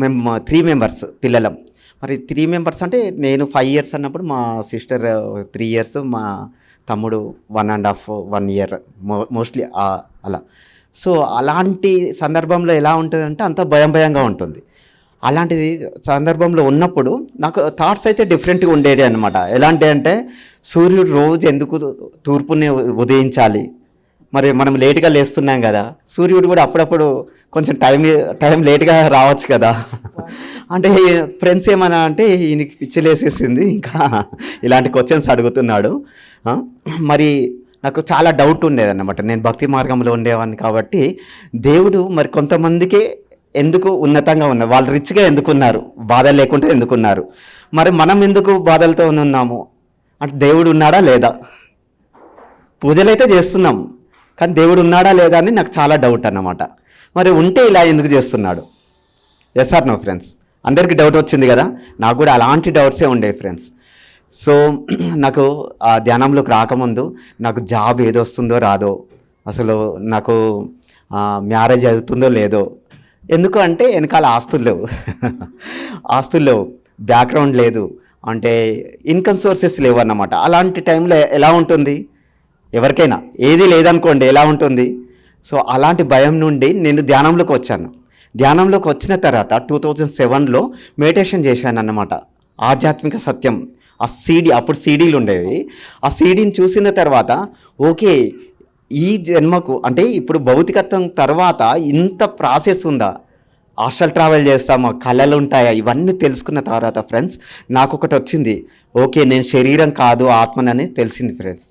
మేము three members పిల్లలం. మరి త్రీ మెంబర్స్ అంటే నేను ఫైవ్ ఇయర్స్ అన్నప్పుడు మా సిస్టర్ త్రీ ఇయర్స్ మా తమ్ముడు one and half one year mostly అలా. సో అలాంటి సందర్భంలో ఎలా ఉంటుందంటే అంత భయం భయంగా ఉంటుంది. అలాంటిది సందర్భంలో ఉన్నప్పుడు నాకు థాట్స్ అయితే డిఫరెంట్గా ఉండేది అనమాట ఎలాంటి అంటే సూర్యుడు రోజు ఎందుకు తూర్పుని ఉదయించాలి? మరి మనం లేటుగా లేస్తున్నాం కదా సూర్యుడు కూడా అప్పుడప్పుడు కొంచెం టైం టైం లేట్గా రావచ్చు కదా. అంటే ఫ్రెండ్స్ ఏమన్నా అంటే ఈయనకి పిచ్చిలేసేసింది ఇంకా ఇలాంటి క్వశ్చన్స్ అడుగుతున్నాడు. మరి నాకు చాలా డౌట్ ఉండేదన్నమాట. నేను భక్తి మార్గంలో ఉండేవాడిని కాబట్టి దేవుడు మరి కొంతమందికి ఎందుకు ఉన్నతంగా ఉన్నారు వాళ్ళు రిచ్గా ఎందుకున్నారు? బాధ లేకుండా ఎందుకున్నారు? మరి మనం ఎందుకు బాధలతో ఉన్నాము? అంటే దేవుడు ఉన్నాడా లేదా? పూజలు అయితే చేస్తున్నాం కానీ దేవుడు ఉన్నాడా లేదా అని నాకు చాలా డౌట్ అన్నమాట. మరి ఉంటే ఇలా ఎందుకు చేస్తున్నాడు? ఎస్ ఆర్ నో ఫ్రెండ్స్ అందరికీ డౌట్ వచ్చింది కదా? నాకు కూడా అలాంటి డౌట్సే ఉండే ఫ్రెండ్స్ సో నాకు ఆ ధ్యానంలోకి రాకముందు నాకు జాబ్ ఏదొస్తుందో రాదో అసలు నాకు మ్యారేజ్ అవుతుందో లేదో ఎందుకు అంటే వెనకాల ఆస్తులు లేవు. ఆస్తులు లేవు. బ్యాక్గ్రౌండ్ లేదు. అంటే ఇన్కమ్ సోర్సెస్ లేవు అన్నమాట అలాంటి టైంలో ఎలా ఉంటుంది? ఎవరికైనా. ఏది లేదనుకోండి ఎలా ఉంటుంది? సో అలాంటి భయం నుండి నేను ధ్యానంలోకి వచ్చాను. ధ్యానంలోకి వచ్చిన తర్వాత టూ థౌజండ్ సెవెన్లో మెడిటేషన్ చేశాను అన్నమాట ఆధ్యాత్మిక సత్యం. ఆ సీడీ అప్పుడు సీడీలు ఉండేవి. ఆ సీడీని చూసిన తర్వాత ఓకే ఈ జన్మకు అంటే ఇప్పుడు భౌతికత్వం తర్వాత ఇంత ప్రాసెస్ ఉందా? హాస్టల్ ట్రావెల్ చేస్తామా? కళలు ఉంటాయా? ఇవన్నీ తెలుసుకున్న తర్వాత ఫ్రెండ్స్ నాకు ఒకటి వచ్చింది. ఓకే నేను శరీరం కాదు ఆత్మనని తెలిసింది ఫ్రెండ్స్.